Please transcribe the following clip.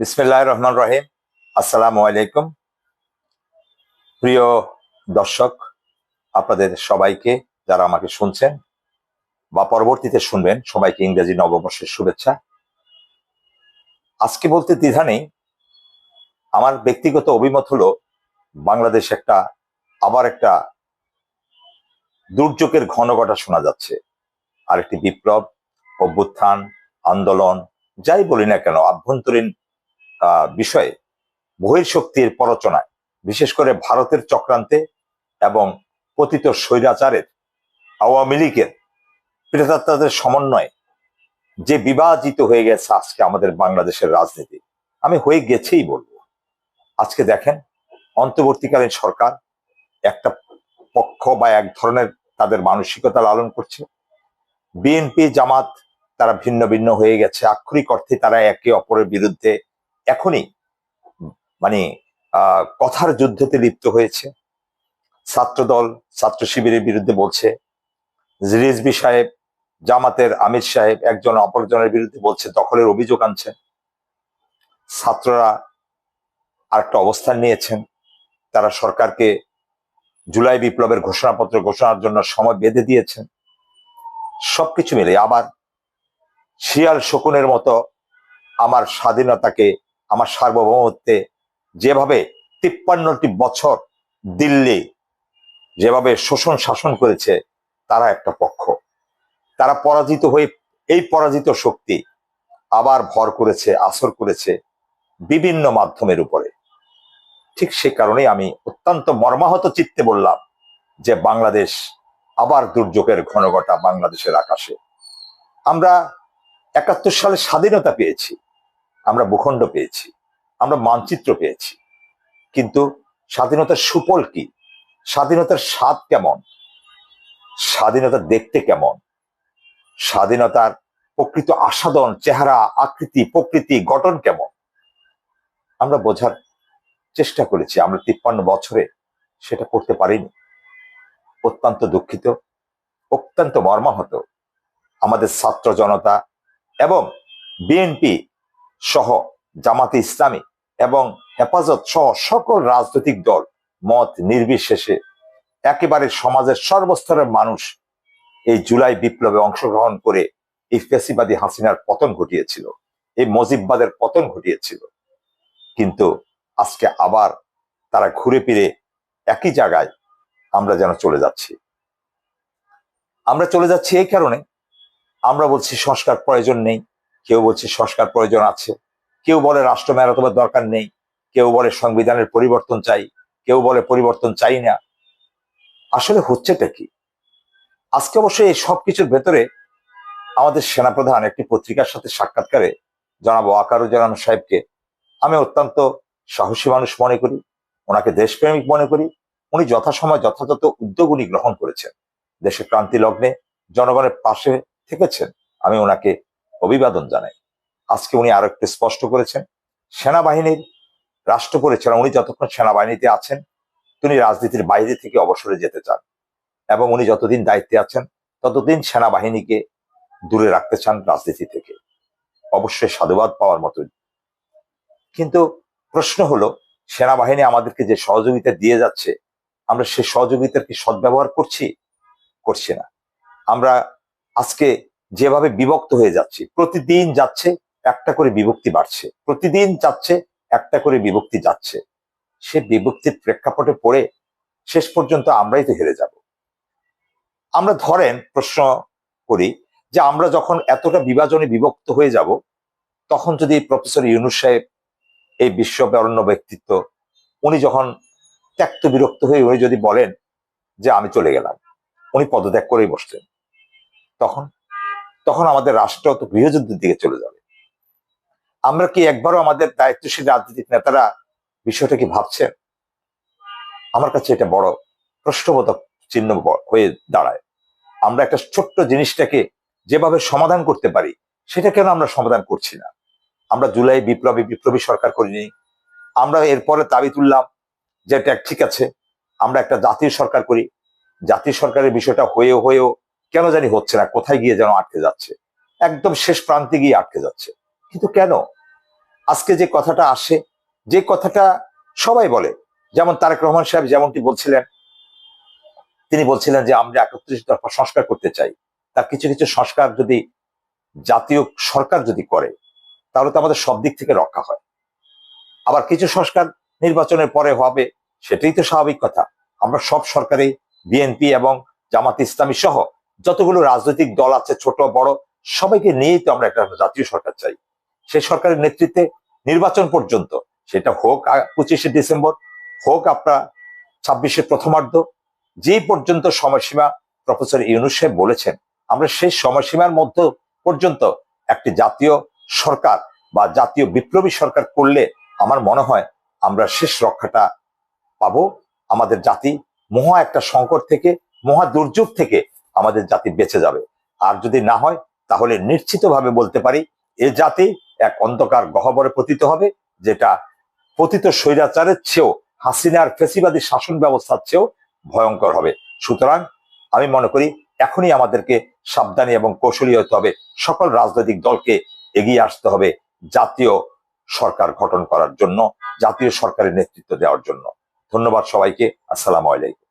বিসমিল্লাহ রহমান রহিম। আসসালামু আলাইকুম। প্রিয় দর্শক, আপনাদের সবাইকে যারা আমাকে শুনছেন বা পরবর্তীতে শুনবেন, সবাইকে ইংরেজি নববর্ষের শুভেচ্ছা। আজকে বলতে দ্বিধা নেই, আমার ব্যক্তিগত অভিমত হলো বাংলাদেশ একটা, আবার একটা দুর্যোগের ঘনঘটা শোনা যাচ্ছে। আরেকটি বিপ্লব, অভ্যুত্থান, আন্দোলন, যাই বলি না কেন, আভ্যন্তরীণ বিষয়ে বহির্শক্তির প্ররোচনায়, বিশেষ করে ভারতের চক্রান্তে এবং পতিত স্বৈরাচারের আওয়ামী লীগের প্রেতাত্মাদের সমন্বয়ে যে বিভাজিত হয়ে গেছে আজকে আমাদের বাংলাদেশের রাজনীতি। আমি হয়ে গেছেই বলব। আজকে দেখেন, অন্তর্বর্তীকালীন সরকার একটা পক্ষ বা এক ধরনের তাদের মানসিকতা লালন করছে। বিএনপি জামাত তারা ভিন্ন ভিন্ন হয়ে গেছে। আক্ষরিক অর্থে তারা একে অপরের বিরুদ্ধে এখনই মানে কথার যুদ্ধতে লিপ্ত হয়েছে। ছাত্রদল, ছাত্র শিবিরের বিরুদ্ধে বলছে। রিজবি সাহেব, জামাতের আমির সাহেব একজন অপরজনের বিরুদ্ধে বলছে, দখলের অভিযোগ আনছেন। ছাত্ররা আরেকটা অবস্থান নিয়েছেন। তারা সরকারকে জুলাই বিপ্লবের ঘোষণাপত্র ঘোষণার জন্য সময় বেঁধে দিয়েছেন। সবকিছু মিলে আবার শিয়াল শকুনের মতো আমার স্বাধীনতাকে আমার সার্বভৌমত্বে যেভাবে তিপ্পান্নটি বছর দিল্লি যেভাবে শোষণ শাসন করেছে, তারা একটা পক্ষ। তারা পরাজিত হয়ে এই পরাজিত শক্তি আবার ভর করেছে, আসর করেছে বিভিন্ন মাধ্যমের উপরে। ঠিক সে কারণে আমি অত্যন্ত মর্মাহত চিত্তে বললাম যে বাংলাদেশ আবার দুর্যোগের ঘনঘটা বাংলাদেশের আকাশে। আমরা একাত্তর সালে স্বাধীনতা পেয়েছি। আমরা ভূখণ্ড পেয়েছি, আমরা মানচিত্র পেয়েছি। কিন্তু স্বাধীনতার সুফল কি? স্বাধীনতার স্বাদ কেমন? স্বাধীনতা দেখতে কেমন? স্বাধীনতার প্রকৃত আস্বাদন, চেহারা, আকৃতি, প্রকৃতি, গঠন কেমন? আমরা বোঝার চেষ্টা করেছি, আমরা তিপ্পান্ন বছরে সেটা করতে পারিনি। অত্যন্ত দুঃখিত, অত্যন্ত মর্মাহত। আমাদের ছাত্র জনতা এবং বিএনপি সহ জামাতে ইসলামী এবং হেফাজত সহ সকল রাজনৈতিক দল মত নির্বিশেষে একেবারে সমাজের সর্বস্তরের মানুষ এই জুলাই বিপ্লবে অংশগ্রহণ করে এই ফেসিবাদী হাসিনার পতন ঘটিয়েছিল, এই মজিববাদের পতন ঘটিয়েছিল। কিন্তু আজকে আবার তারা ঘুরে ফিরে একই জায়গায় আমরা যেন চলে যাচ্ছি। আমরা চলে যাচ্ছি এই কারণে। আমরা বলছি সংস্কার প্রয়োজন নেই। কেউ বলছে সংস্কার প্রয়োজন আছে। কেউ বলে রাষ্ট্র মেরামতের দরকার নেই। কেউ বলে সংবিধানের পরিবর্তন চাই। কেউ বলে পরিবর্তন চাই না। আসলে হচ্ছেটা কি? আজকে অবশ্যই এই সবকিছুর ভেতরে আমাদের সেনাপ্রধান একটি পত্রিকার সাথে সাক্ষাৎকারে জানাব আকারুজ্জামান সাহেবকে আমি অত্যন্ত সাহসী মানুষ মনে করি, ওনাকে দেশপ্রেমিক মনে করি। উনি যথাসময় যথাযথ উদ্যোগ উনি গ্রহণ করেছেন। দেশের ক্রান্তি লগ্নে জনগণের পাশে থেকেছেন। আমি ওনাকে অভিবাদন জানাই আজকে উনি আরও একটু স্পষ্ট করেছেন। সেনাবাহিনীর রাষ্ট্র পরিচালনা উনি যতক্ষণ সেনাবাহিনীতে আছেন, তিনি রাজনীতির বাইরে থেকে অবসরে যেতে চান এবং উনি যতদিন দায়িত্বে আছেন, ততদিন সেনাবাহিনীকে দূরে রাখতে চান রাজনীতি থেকে। অবশ্যই সাধুবাদ পাওয়ার মতো কিন্তু প্রশ্ন হলো, সেনাবাহিনী আমাদেরকে যে সহযোগিতা দিয়ে যাচ্ছে, আমরা সে সহযোগিতার কি সদ্ব্যবহার করছি? করছি না। আমরা আজকে যেভাবে বিভক্ত হয়ে যাচ্ছি, প্রতিদিন যাচ্ছে, একটা করে বিভক্তি বাড়ছে। প্রতিদিন যাচ্ছে, একটা করে বিভক্তি যাচ্ছে। সে বিভক্তির প্রেক্ষাপটে পড়ে শেষ পর্যন্ত আমরাই তো হেরে যাব। আমরা ধরেন, প্রশ্ন করি যে আমরা যখন এতটা বিভাজনে বিভক্ত হয়ে যাব, তখন যদি প্রফেসর ইউনুস সাহেব, এই বিশ্ববরণ্য ব্যক্তিত্ব, উনি যখন ত্যক্ত বিরক্ত হয়ে উনি যদি বলেন যে আমি চলে গেলাম, উনি পদত্যাগ করেই বসতেন তখন তখন আমাদের রাষ্ট্র তো গৃহযুদ্ধের দিকে চলে যাবে। আমরা কি একবারও আমাদের দায়িত্বশীল রাজনৈতিক নেতারা বিষয়টা কি ভাবছেন? আমার কাছে এটা বড় প্রশ্নবোধক চিহ্ন হয়ে দাঁড়ায়। আমরা একটা ছোট্ট জিনিসটাকে যেভাবে সমাধান করতে পারি, সেটা কেন আমরা সমাধান করছি না? আমরা জুলাই বিপ্লবী বিপ্লবী সরকার করিনি। আমরা এরপরে দাবি তুললাম যে এটা ঠিক আছে, আমরা একটা জাতীয় সরকার করি। জাতীয় সরকারের বিষয়টা হয়েও হয়েও কেন জানি হচ্ছে না, কোথায় গিয়ে যেন আটকে যাচ্ছে। একদম শেষ প্রান্তে গিয়ে আটকে যাচ্ছে। কিন্তু কেন? আজকে যে কথাটা আসে, যে কথাটা সবাই বলে, যেমন তারেক রহমান সাহেব যেমনটি বলছিলেন, তিনি বলছিলেন যে, আমরা একত্রিশ দফা সংস্কার করতে চাই। তার কিছু কিছু সংস্কার যদি, জাতীয় সরকার যদি করে, তাহলে তো আমাদের সব দিক থেকে রক্ষা হয়। আবার কিছু সংস্কার নির্বাচনের পরে হবে, সেটাই তো স্বাভাবিক কথা। আমরা সব সরকারে বিএনপি এবং জামাত ইসলামী সহ যতগুলো রাজনৈতিক দল আছে, ছোট, বড়, সবাইকে নিয়েই তো আমরা একটা জাতীয় সরকার চাই। সেই সরকারের নেতৃত্বে নির্বাচন পর্যন্ত, সেটা হোক পঁচিশে ডিসেম্বর, হোক আপনার ছাব্বিশে প্রথমার্ধ যে পর্যন্ত সময়সীমা প্রফেসর ইউনুস সাহেব বলেছেন, আমরা সেই সময়সীমার মধ্যে পর্যন্ত একটি জাতীয় সরকার বা জাতীয় বিপ্লবী সরকার করলে আমার মনে হয় আমরা শেষ রক্ষাটা পাবো। আমাদের জাতি মহা একটা সংকট থেকে, মহা দুর্যোগ থেকে আমাদের জাতি বেঁচে যাবে। আর যদি না হয়, তাহলে নিশ্চিতভাবে বলতে পারি, এ জাতি এক অন্ধকার গহ্বরে পতিত হবে, যেটা পতিত স্বৈরাচারের চেয়েও, হাসিনার ফেসিবাদী শাসন ব্যবস্থার চেয়েও ভয়ঙ্কর হবে। সুতরাং আমি মনে করি, এখনই আমাদেরকে সাবধানী এবং কৌশলী হতে হবে। সকল রাজনৈতিক দলকে এগিয়ে আসতে হবে জাতীয় সরকার গঠন করার জন্য, জাতীয় সরকারের নেতৃত্ব দেওয়ার জন্য। ধন্যবাদ সবাইকে। আসসালামু আলাইকুম।